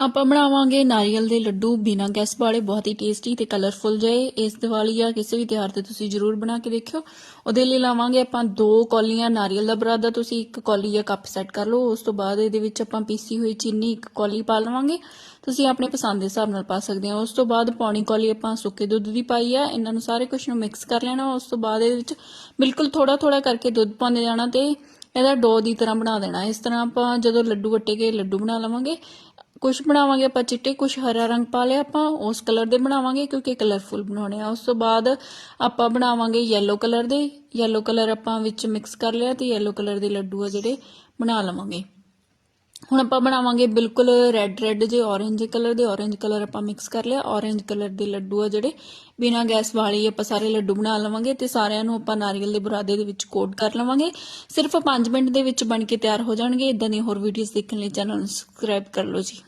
ਆਪਾਂ ਬਣਾਵਾਂਗੇ ਨਾਰੀਅਲ ਦੇ ਲੱਡੂ ਬਿਨਾਂ ਗੈਸ ਵਾਲੇ, ਬਹੁਤ ਹੀ ਟੇਸਟੀ ਤੇ ਕਲਰਫੁਲ ਜਿਹੇ। ਇਸ ਦੀਵਾਲੀ ਜਾਂ ਕਿਸੇ ਵੀ ਤਿਉਹਾਰ ਤੇ ਤੁਸੀਂ ਜਰੂਰ ਬਣਾ ਕੇ ਦੇਖਿਓ। ਉਹਦੇ ਲਈ ਲਾਵਾਂਗੇ ਆਪਾਂ ਦੋ ਕੌਲੀਆਂ ਨਾਰੀਅਲ ਦਾ ਬਰਾਦਾ। ਤੁਸੀਂ ਇੱਕ ਕੌਲੀ ਜਾਂ ਕੱਪ ਸੈੱਟ ਕਰ ਲਓ। ਉਸ ਤੋਂ ਬਾਅਦ ਇਹਦੇ ਵਿੱਚ ਆਪਾਂ ਪੀਸੀ ਹੋਈ ਚੀਨੀ ਇੱਕ ਕੌਲੀ ਪਾ ਲਵਾਂਗੇ। ਤੁਸੀਂ ਆਪਣੇ ਪਸੰਦ ਦੇ ਹਿਸਾਬ ਨਾਲ ਪਾ ਸਕਦੇ ਹੋ। ਉਸ ਤੋਂ ਬਾਅਦ ਪੌਣੀ ਕੌਲੀ ਆਪਾਂ ਸੁੱਕੇ ਦੁੱਧ ਦੀ ਪਾਈ ਆ। ਇਹਨਾਂ ਨੂੰ ਸਾਰੇ ਕੁਝ ਨੂੰ ਮਿਕਸ ਕਰ ਲੈਣਾ। ਉਸ ਤੋਂ ਬਾਅਦ ਇਹਦੇ ਵਿੱਚ ਬਿਲਕੁਲ ਥੋੜਾ ਥੋੜਾ ਕਰਕੇ ਦੁੱਧ ਪਾਉਂਦੇ ਜਾਣਾ ਤੇ ਇਹਦਾ ਡੋ ਦੀ ਤਰ੍ਹਾਂ ਬਣਾ ਦੇਣਾ। ਇਸ ਤਰ੍ਹਾਂ ਆਪਾਂ ਜਦੋਂ ਲੱਡੂ ਵੱਟੇ ਕੇ ਲੱਡੂ ਬਣਾ ਲਵਾਂਗੇ। ਕੁਝ ਬਣਾਵਾਂਗੇ, ਆਪਾਂ ਚਿੱਟੇ ਕੁਝ ਹਰਾ ਰੰਗ ਪਾ ਲਿਆ, ਆਪਾਂ ਉਸ ਕਲਰ ਦੇ ਬਣਾਵਾਂਗੇ ਕਿਉਂਕਿ ਕਲਰਫੁਲ ਬਣਾਉਣੇ ਆ। ਉਸ ਤੋਂ ਬਾਅਦ ਆਪਾਂ ਬਣਾਵਾਂਗੇ yellow ਕਲਰ ਦੇ। yellow ਕਲਰ ਆਪਾਂ ਵਿੱਚ ਮਿਕਸ ਕਰ ਲਿਆ ਤੇ yellow ਕਲਰ ਦੇ ਲੱਡੂ ਆ ਜਿਹੜੇ ਬਣਾ ਲਵਾਂਗੇ। ਹੁਣ ਆਪਾਂ ਬਣਾਵਾਂਗੇ ਬਿਲਕੁਲ ਰੈੱਡ ਰੈੱਡ ਜੇ orange ਕਲਰ ਦੇ, orange ਕਲਰ ਆਪਾਂ ਮਿਕਸ ਕਰ ਲਿਆ। orange ਕਲਰ ਦੇ ਲੱਡੂ ਆ ਜਿਹੜੇ ਬਿਨਾਂ ਗੈਸ ਵਾਲੀ ਆਪਾਂ ਸਾਰੇ ਲੱਡੂ ਬਣਾ ਲਵਾਂਗੇ ਤੇ ਸਾਰਿਆਂ ਨੂੰ ਆਪਾਂ ਨਾਰੀਅਲ ਦੇ ਬੁਰਾਦੇ ਦੇ ਵਿੱਚ ਕੋਟ ਕਰ ਲਵਾਂਗੇ। ਸਿਰਫ 5 ਮਿੰਟ ਦੇ ਵਿੱਚ ਬਣ ਕੇ ਤਿਆਰ ਹੋ ਜਾਣਗੇ। ਇਦਾਂ ਦੀਆਂ ਹੋਰ ਵੀਡੀਓਜ਼ ਦੇਖਣ ਲਈ ਚੈਨਲ ਨੂੰ ਸਬਸਕ੍ਰਾਈਬ ਕਰ ਲਓ ਜੀ।